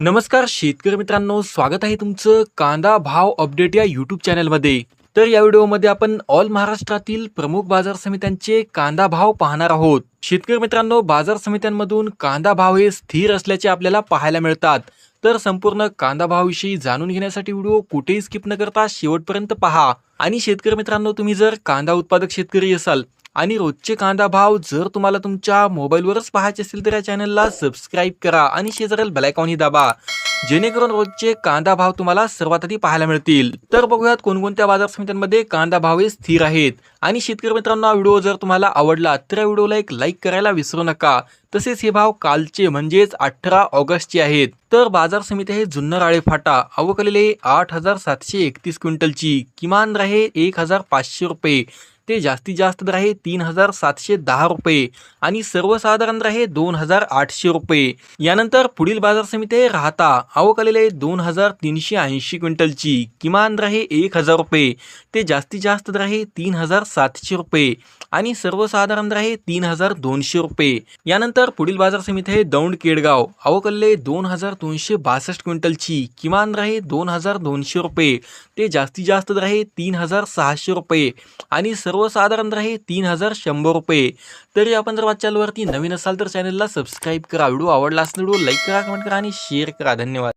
नमस्कार शेतकरी मित्रांनो स्वागत आहे तुमचं कांदा भाव अपडेट या यूट्यूब चॅनलमध्ये. तर या व्हिडिओमध्ये आपण ऑल महाराष्ट्रातील प्रमुख बाजार समित्यांचे कांदा भाव पाहणार आहोत. शेतकरी मित्रांनो बाजार समित्यांमधून कांदा भाव हे स्थिर असल्याचे आपल्याला पाहायला मिळतात. तर संपूर्ण कांदा भावाविषयी जाणून घेण्यासाठी व्हिडिओ कुठेही स्किप न करता शेवटपर्यंत पहा. आणि शेतकरी मित्रांनो तुम्ही जर कांदा उत्पादक शेतकरी असाल आणि रोजचे कांदा भाव जर तुम्हाला तुमच्या मोबाईलवरच पाहायचे असतील तर या चॅनलला सबस्क्राईब करा आणि शेजारील बेलायकॉनही दाबा. जेणेकरून रोजचे कांदा भाव तुम्हाला सर्वात आधी पाहायला मिळतील. तर बघूयात कोणकोणत्या बाजार समित्यांमध्ये कांदा भाव हे स्थिर आहेत. आणि शेतकरी मित्रांनो हा व्हिडिओ जर तुम्हाला आवडला तर या व्हिडिओला एक लाईक करायला विसरू नका. तसेच हे भाव कालचे म्हणजेच अठरा ऑगस्टचे आहेत. तर बाजार समिती आहे जुन्नर आळे फाटा. अवकलेले आठ हजार सातशे एकतीस क्विंटलची. किमान राहे एक हजार पाचशे रुपये. ते जास्तीत जास्त दर आहे तीन हजार सातशे दहा रुपये आणि सर्वसाधारण दर आहे दोन हजार आठशे रुपये. यानंतर पुढील बाजार समिती आहे राहता आवक आलेले आहे दोन हजार तीनशे ऐंशी क्विंटलची. किमान दर आहे एक हजार रुपये. ते जास्तीत जास्त दर आहे तीन हजार सातशे रुपये आणि सर्वसाधारण दर आहे तीन हजार दोनशे रुपये. यानंतर पुढील बाजार समिती आहे दौंड केडगाव अवकल्ले दोन हजार दोनशे बासष्ट क्विंटलची. किमान दर आहे दोन हजार दोनशे रुपये. ते जास्तीत जास्त दर आहे तीन हजार सहाशे रुपये आणि सर्वसाधारण आहे तीन हजार शंभर रुपये. तरी आपण जर वाचल्यावरती नवीन असाल तर चॅनलला सबस्क्राईब करा. व्हिडिओ आवडला असेल व्हिडिओ लाईक करा कमेंट करा आणि शेअर करा. धन्यवाद.